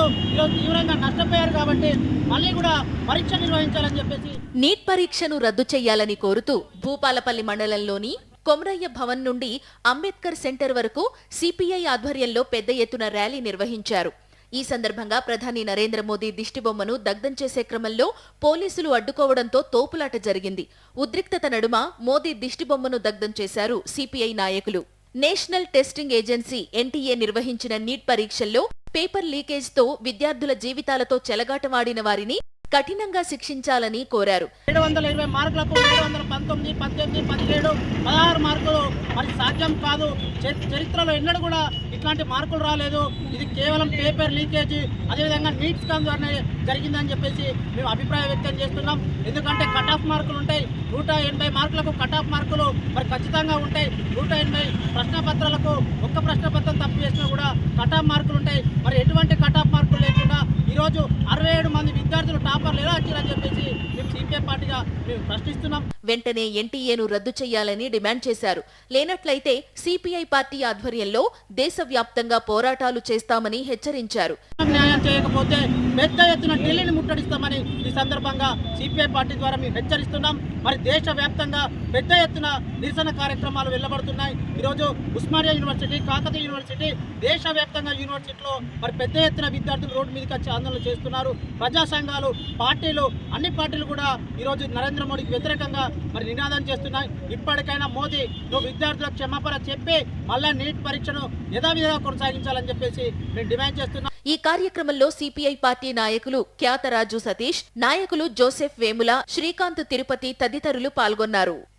విద్యార్థులు ఈరోజు తీవ్రంగా నష్టపోయారు కాబట్టి మళ్ళీ కూడా పరీక్ష నిర్వహించాలని చెప్పేసి నీట్ పరీక్షను రద్దు చేయాలని కోరుతూ భూపాలపల్లి మండలంలోని కొమరయ్య భవన్ నుండి అంబేద్కర్ సెంటర్ వరకు సిపిఐ ఆధ్వర్యంలో పెద్ద ఎత్తున ర్యాలీ నిర్వహించారు. ఈ సందర్భంగా ప్రధాని నరేంద్ర మోదీ దిష్టిబొమ్మను దగ్ధం చేసే క్రమంలో పోలీసులు అడ్డుకోవడంతో తోపులాట జరిగింది. ఉద్రిక్తత నడుమ మోదీ దిష్టిబొమ్మను దగ్ధం చేశారు సిపిఐ నాయకులు. నేషనల్ టెస్టింగ్ ఏజెన్సీ ఎన్టీఏ నిర్వహించిన నీట్ పరీక్షల్లో పేపర్ లీకేజ్తో విద్యార్థుల జీవితాలతో చెలగాటమాడిన వారిని కఠినంగా శిక్షించాలని కోరారు. ఏడు వందల ఇరవై మార్కులకు ఏడు వందల పంతొమ్మిది పద్దెనిమిది పదిహేడు పదహారు మార్కులు మరి సాధ్యం కాదు. చరి- చరిత్రలో ఎన్నడూ కూడా ఇట్లాంటి మార్కులు రాలేదు. ఇది కేవలం పేపర్ లీకేజ్ అదేవిధంగా నీట్ స్కామ్ ద్వారానే జరిగిందని చెప్పేసి మేము అభిప్రాయం వ్యక్తం చేస్తున్నాం. ఎందుకంటే కట్ ఆఫ్ మార్కులు ఉంటాయి. నూట ఎనభై మార్కులకు కట్ ఆఫ్ మార్కులు మరి ఖచ్చితంగా ఉంటాయి. నూట ఎనభై ప్రశ్నపత్రాలకు ఒక్క ప్రశ్నపత్రం తప్పు చేసినా కూడా కట్ ఆఫ్ మార్కులు ఉంటాయి. మరి ఎటువంటి కట్ ఆఫ్ మార్కులు లేకుండా ఈరోజు అరవై ఏడు మంది విద్యార్థులు టాపర్లు ఎలా వచ్చారని చెప్పేసి మేము సిపిఐ పార్టీగా మేము ప్రశ్నిస్తున్నాం. వెంటనే ఎన్టీఏను రద్దు చేయాలని డిమాండ్ చేశారు. లేనట్లయితే సిపిఐ పార్టీ ఆధ్వర్యంలో దేశవ్యాప్తంగా పోరాటాలు చేస్తామని హెచ్చరించారు. న్యాయం చేయకపోతే పెద్ద ఎత్తున ఢిల్లీని ముట్టడిస్తామని ఈ సందర్భంగా సిపిఐ పార్టీ ద్వారా మేము హెచ్చరిస్తున్నాం. మరి దేశవ్యాప్తంగా పెద్ద ఎత్తున నిరసన కార్యక్రమాలు వెళ్ళబడుతున్నాయి ఈరోజు ఉస్మానియా యూనివర్సిటీ కాకతీయ యూనివర్సిటీ దేశవ్యాప్తంగా యూనివర్సిటీలో మరి పెద్ద ఎత్తున విద్యార్థులు రోడ్డు మీదకి వచ్చి ఆందోళన చేస్తున్నారు. ప్రజా సంఘాలు పార్టీలు అన్ని పార్టీలు కూడా ఈరోజు నరేంద్ర మోడీకి వ్యతిరేకంగా మరి నినాదం చేస్తున్నాయి. ఇప్పటికైనా మోదీ నువ్వు విద్యార్థులకు క్షమాపణ చెప్పి మళ్ళా నీట్ పరీక్షను యథావిధిగా కొనసాగించాలని చెప్పేసి మేము డిమాండ్ చేస్తున్నాం. ఈ కార్యక్రమంలో సిపిఐ పార్టీ నాయకులు ఖ్యాతరాజు సతీష్ నాయకులు జోసెఫ్ వేముల శ్రీకాంత్ తిరుపతి తదితరులు పాల్గొన్నారు.